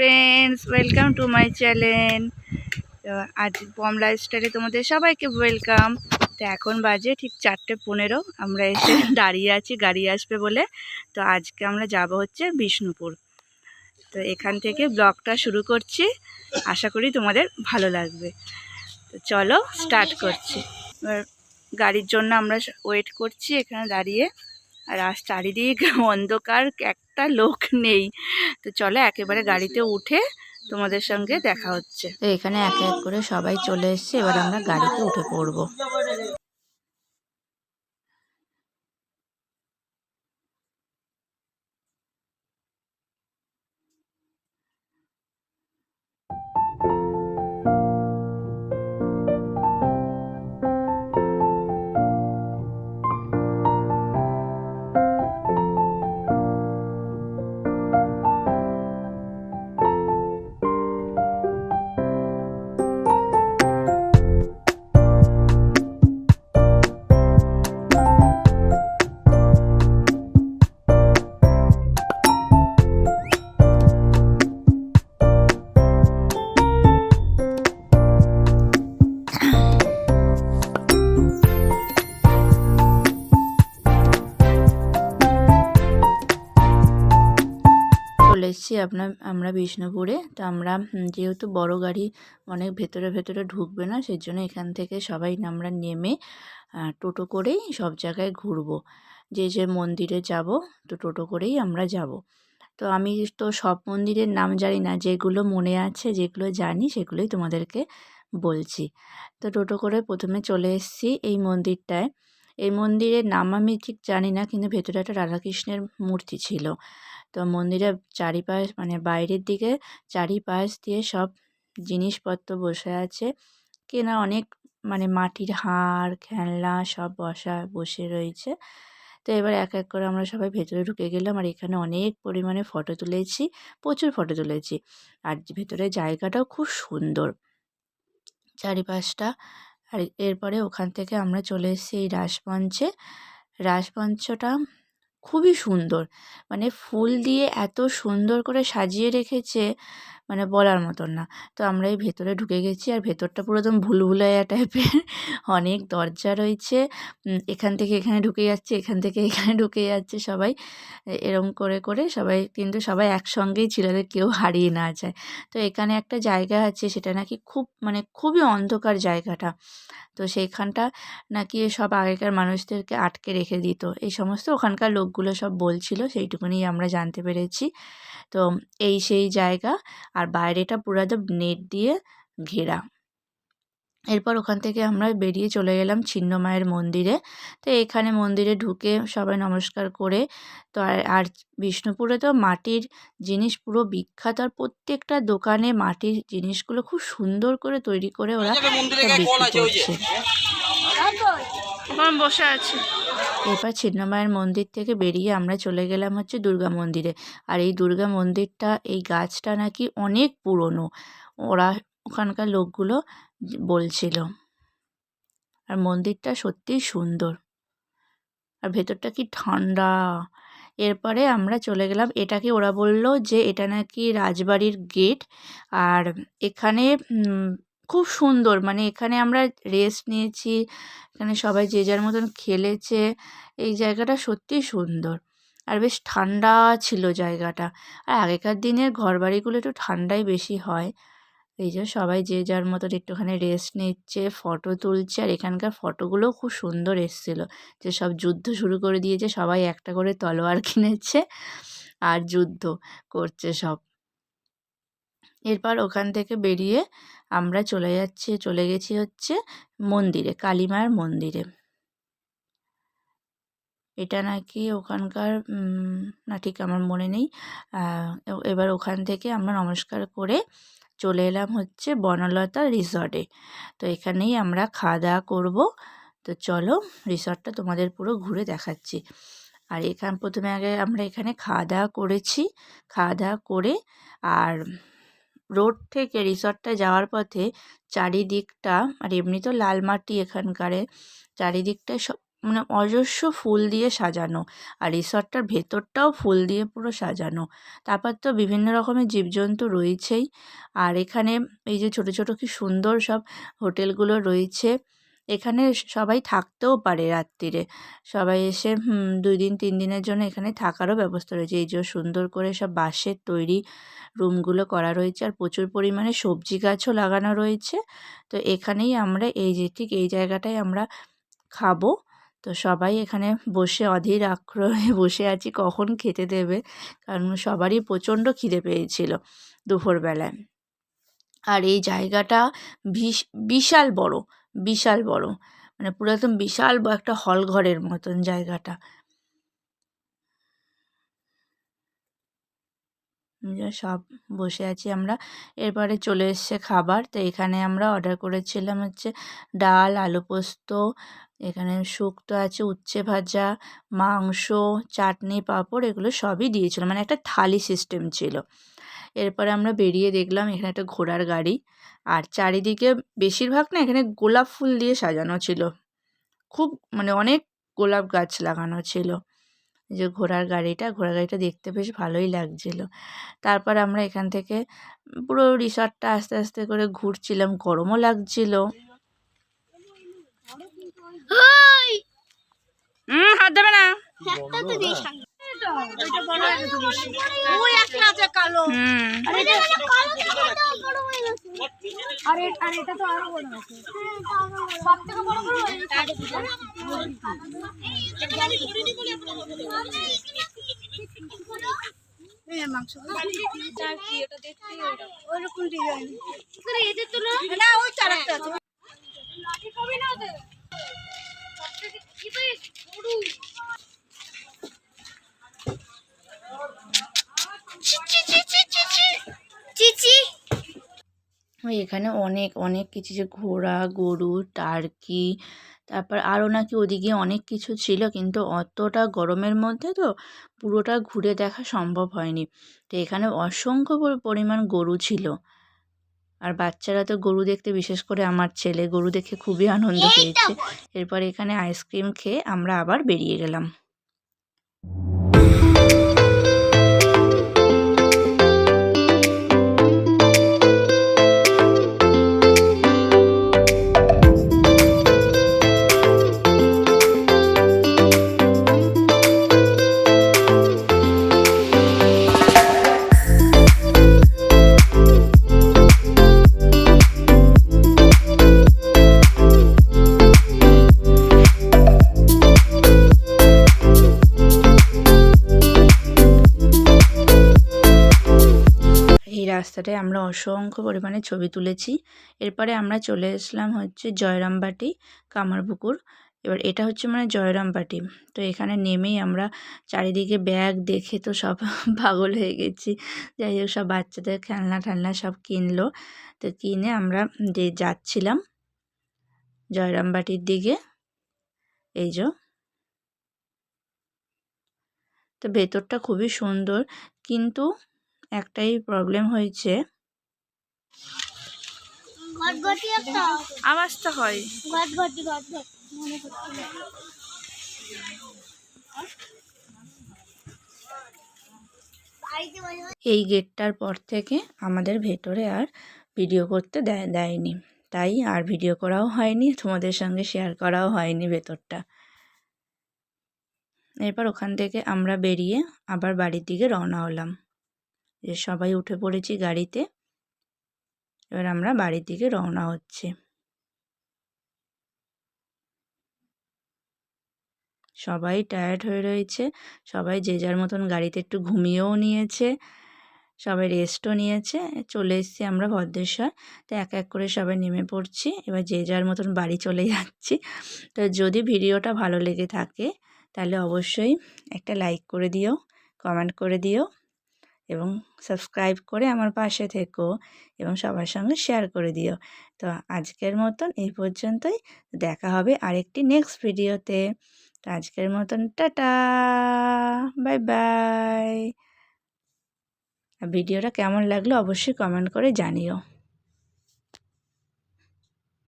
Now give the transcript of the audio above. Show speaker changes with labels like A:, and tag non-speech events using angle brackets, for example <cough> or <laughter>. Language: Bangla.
A: Friends welcome to my channel তো আজ বম লাইফস্টাইলে তোমাদের সবাইকে ওয়েলকাম তো এখন বাজে ঠিক চারটে পনেরো। আমরা এসে <laughs> দাঁড়িয়ে আছি, গাড়ি আসবে বলে। তো আজকে আমরা যাব হচ্ছে বিষ্ণুপুর। তো এখান থেকে ব্লগটা শুরু করছি। আশা করি তোমাদের ভালো লাগবে। তো চলো স্টার্ট করছি। এবার গাড়ির জন্য আমরা ওয়েট করছি এখানে দাঁড়িয়ে। আর আজ চারিদিক <laughs> অন্ধকার একটা লোক নেই। তো চলে একেবারে গাড়িতে উঠে তোমাদের সঙ্গে দেখা হচ্ছে। তো এখানে এক এক করে সবাই চলে এসছে এবার আমরা গাড়িতে উঠে পড়ব। এসেছি আপনার, আমরা বিষ্ণুপুরে। তো আমরা যেহেতু বড় গাড়ি, অনেক ভেতরে ভেতরে ঢুকবে না সেই জন্য এখান থেকে সবাই আমরা নেমে টোটো করেই সব জায়গায় ঘুরবো। যে যে মন্দিরে যাব, তো টোটো করেই আমরা যাব। তো আমি তো সব মন্দিরের নাম জানি না, যেগুলো মনে আছে, যেগুলো জানি, সেগুলোই তোমাদেরকে বলছি। তো টোটো করে প্রথমে চলে এসেছি এই মন্দিরটায়। এই মন্দিরের নাম আমি ঠিক জানি না, কিন্তু ভেতরে একটা রাধাকৃষ্ণের মূর্তি ছিল। তো মন্দিরের চারিপাশ মানে বাইরের দিকে চারিপাশ দিয়ে সব জিনিসপত্র বসে আছে। কেনা অনেক মানে মাটির হাড়, খেলনা সব বসা, বসে রয়েছে। তো এবার এক এক করে আমরা সবাই ভেতরে ঢুকে গেলাম আর এখানে অনেক পরিমাণে ফটো তুলেছি, প্রচুর ফটো তুলেছি। আর ভেতরে জায়গাটাও খুব সুন্দর। চারিপাশটা আর এরপরে ওখান থেকে আমরা চলে এসেছি এই রাসমঞ্চে রাসমঞ্চটা খুবই সুন্দর। মানে ফুল দিয়ে এত সুন্দর করে সাজিয়ে রেখেছে। মানে বলার মতন না। তো আমরা এই ভেতরে ঢুকে গেছি আর ভেতরটা পুরো একদম ভুলভুলাইয়া টাইপের। <laughs> অনেক দরজা রয়েছে। এখান থেকে এখানে ঢুকে যাচ্ছে, এখান থেকে এখানে ঢুকে যাচ্ছে সবাই। এরম করে করে সবাই কিন্তু সবাই একসঙ্গেই ছিল কেউ হারিয়ে না যায়। তো এখানে একটা জায়গা আছে, সেটা নাকি খুব মানে খুবই অন্ধকার জায়গাটা। তো সেইখানটা নাকি সব আগেকার মানুষদেরকে আটকে রেখে দিত। এই সমস্ত ওখানকার লোকগুলো সব বলছিল, সেইটুকুনি আমরা জানতে পেরেছি। তো এই সেই জায়গা। আর বাইরেটা পুরো একদম নেট দিয়ে ঘেরা। এরপর ওখান থেকে আমরা বেরিয়ে চলে গেলাম ছিন্নমায়ের মন্দিরে। তো এখানে মন্দিরে ঢুকে সবাই নমস্কার করে তো আর আর বিষ্ণুপুরে তো মাটির জিনিস পুরো বিখ্যাত। আর প্রত্যেকটা দোকানে মাটির জিনিসগুলো খুব সুন্দর করে তৈরি করে ওরা বিক্রি করছে। বসে আছে। এরপর ছিন্নমায়ের মন্দির থেকে বেরিয়ে আমরা চলে গেলাম হচ্ছে দুর্গা মন্দিরে। আর এই দুর্গা মন্দিরটা, এই গাছটা নাকি অনেক পুরনো। ওরা, ওখানকার লোকগুলো বলছিল। আর মন্দিরটা সত্যিই সুন্দর। আর ভেতরটা কি ঠান্ডা। এরপরে আমরা চলে গেলাম, এটাকে ওরা বলল যে এটা নাকি রাজবাড়ির গেট। আর এখানে খুব সুন্দর। মানে এখানে আমরা রেস্ট নিয়েছি, এখানে সবাই যে যার মতন খেলেছে, এই জায়গাটা সত্যিই সুন্দর। আর বেশ ঠান্ডা ছিল জায়গাটা। আর আগেকার দিনের ঘরবাড়িগুলো একটু ঠান্ডাই বেশি হয়। এই যে সবাই যে যার মতন একটুখানি রেস্ট নিচ্ছে ফটো তুলছে, আর এখানকার ফটোগুলোও খুব সুন্দর এসেছিল। যে সব যুদ্ধ শুরু করে দিয়েছে, সবাই একটা করে তলোয়ার <laughs> কিনেছে, আর যুদ্ধ করছে সব। এরপর ওখান থেকে বেরিয়ে আমরা চলে যাচ্ছি, চলে গেছি হচ্ছে মন্দিরে, কালীমার মন্দিরে। এটা নাকি ওখানকার না ঠিক আমার মনে নেই। এবার ওখান থেকে আমরা নমস্কার করে চলে এলাম হচ্ছে বনলতা রিসর্টে। তো এখানেই আমরা খাওয়া দাওয়া করব। তো চলো রিসর্টটা তোমাদের পুরো ঘুরে দেখাচ্ছি। আর এখান, প্রথমে আগে আমরা এখানে খাওয়া দাওয়া করেছি। খাওয়া দাওয়া করে আর রোড থেকে রিসর্টটা যাওয়ার পথে চারিদিকটা, আর এমনি তো লাল মাটি এখানকারে, চারিদিকটা সব মানে অজস্র ফুল দিয়ে সাজানো, আর রিসর্টটার ভেতরটাও ফুল দিয়ে পুরো সাজানো। তারপর তো বিভিন্ন রকমের জীবজন্তু রয়েছেই, আর এখানে এই যে ছোট ছোট কি সুন্দর সব হোটেলগুলো রয়েছে এখানে সবাই থাকতেও পারে রাত্রিরে। সবাই এসে দুই দিন, তিন দিনের জন্য এখানে থাকারও ব্যবস্থা রয়েছে। এই যে সুন্দর করে সব বাঁশের তৈরি রুমগুলো করা রয়েছে আর প্রচুর পরিমাণে সবজি গাছও লাগানো রয়েছে। তো এখানেই আমরা এই যে, ঠিক এই জায়গাটায় আমরা খাব। তো সবাই এখানে বসে অধীর আগ্রহে <laughs> বসে আছি কখন খেতে দেবে, কারণ সবারই প্রচণ্ড খিদে পেয়েছিল দুপুরবেলায়। আর এই জায়গাটা বিশাল বড়। বিশাল বড়। মানে পুরো একদম বিশাল একটা হল ঘরের মতন জায়গাটা। সব বসে আছি আমরা। এরপরে চলে এসছে খাবার। তো এখানে আমরা অর্ডার করেছিলাম হচ্ছে ডাল, আলু পোস্ত, এখানে শুক্তো আছে, উচ্ছে ভাজা, মাংস, চাটনি, পাঁপড়, এগুলো সবই দিয়েছিল। মানে একটা থালি সিস্টেম ছিল। এরপরে আমরা বেরিয়ে দেখলাম এখানে একটা ঘোড়ার গাড়ি। আর চারিদিকে বেশিরভাগ না এখানে গোলাপ ফুল দিয়ে সাজানো ছিল। খুব মানে অনেক গোলাপ গাছ লাগানো ছিল। যে ঘোড়ার গাড়িটা ঘোড়ার গাড়িটা দেখতে বেশ ভালোই লাগছিল। তারপর আমরা এখান থেকে পুরো রিসর্টটা আস্তে আস্তে করে ঘুরছিলাম গরমও লাগছিল। হাত দেবে না? ওই একটা আছে কালো আর এটা তো আরও বড় আছে সব থেকে বড় বড় মাংস ওইরকম ডিজাইন এদের তো না ওই চার আছে এখানে অনেক অনেক কিছু যে ঘোড়া গরু টার্কি তারপর আরও নাকি ওদিকে অনেক কিছু ছিল কিন্তু অতটা গরমের মধ্যে তো পুরোটা ঘুরে দেখা সম্ভব হয়নি। তো এখানে অসংখ্য পরিমাণ গরু ছিল। আর বাচ্চারা তো গরু দেখতে বিশেষ করে আমার ছেলে গরু দেখে খুবই আনন্দ পেয়েছে। এরপর এখানে আইসক্রিম খেয়ে আমরা আবার বেরিয়ে গেলাম। রাস্তাটায় আমরা অসংখ্য পরিমাণে ছবি তুলেছি। এরপরে আমরা চলে এসলাম হচ্ছে জয়রামবাটি কামারপুকুর এবার এটা হচ্ছে মানে জয়রামবাটি। তো এখানে নেমেই আমরা চারিদিকে ব্যাগ দেখে তো সব <laughs> পাগল হয়ে গেছি। যাই হোক, সব বাচ্চাদের খেলনা ঠেলনা সব কিনলো। তো কিনে আমরা যে যাচ্ছিলাম জয়রামবাটির দিকে, এই যে। তো ভেতরটা খুবই সুন্দর। কিন্তু একটাই প্রবলেম হয়েছে। হয়। এই গেটটার পর থেকে আমাদের ভেতরে আর ভিডিও করতে দেয়, দেয়নি। তাই আর ভিডিও করাও হয়নি, তোমাদের সঙ্গে শেয়ার করাও হয়নি ভেতরটা। এরপর ওখান থেকে আমরা বেরিয়ে আবার বাড়ির দিকে রওনা হলাম। যে সবাই উঠে পড়েছি গাড়িতে। এবার আমরা বাড়ির দিকে রওনা হচ্ছে। সবাই টায়ার্ড হয়ে রয়েছে। সবাই যে যার মতন গাড়িতে একটু ঘুমিয়েও নিয়েছে। সবাই রেস্টও নিয়েছে। চলে এসেছি আমরা ভদ্রেশ্বর। তো এক এক করে সবাই নেমে পড়ছি। এবার যে যার মতন বাড়ি চলে যাচ্ছি। তো যদি ভিডিওটা ভালো লেগে থাকে, তাহলে অবশ্যই একটা লাইক করে দিও কমেন্ট করে দিও। এবং সাবস্ক্রাইব করে আমার পাশে থেকো এবং সবার সঙ্গে শেয়ার করে দিও। তো আজকের মতন এই পর্যন্তই। দেখা হবে আরেকটি নেক্সট ভিডিওতে তো। আজকের মতন টাটা বাই বাই ভিডিওটা কেমন লাগল অবশ্যই কমেন্ট করে জানিও।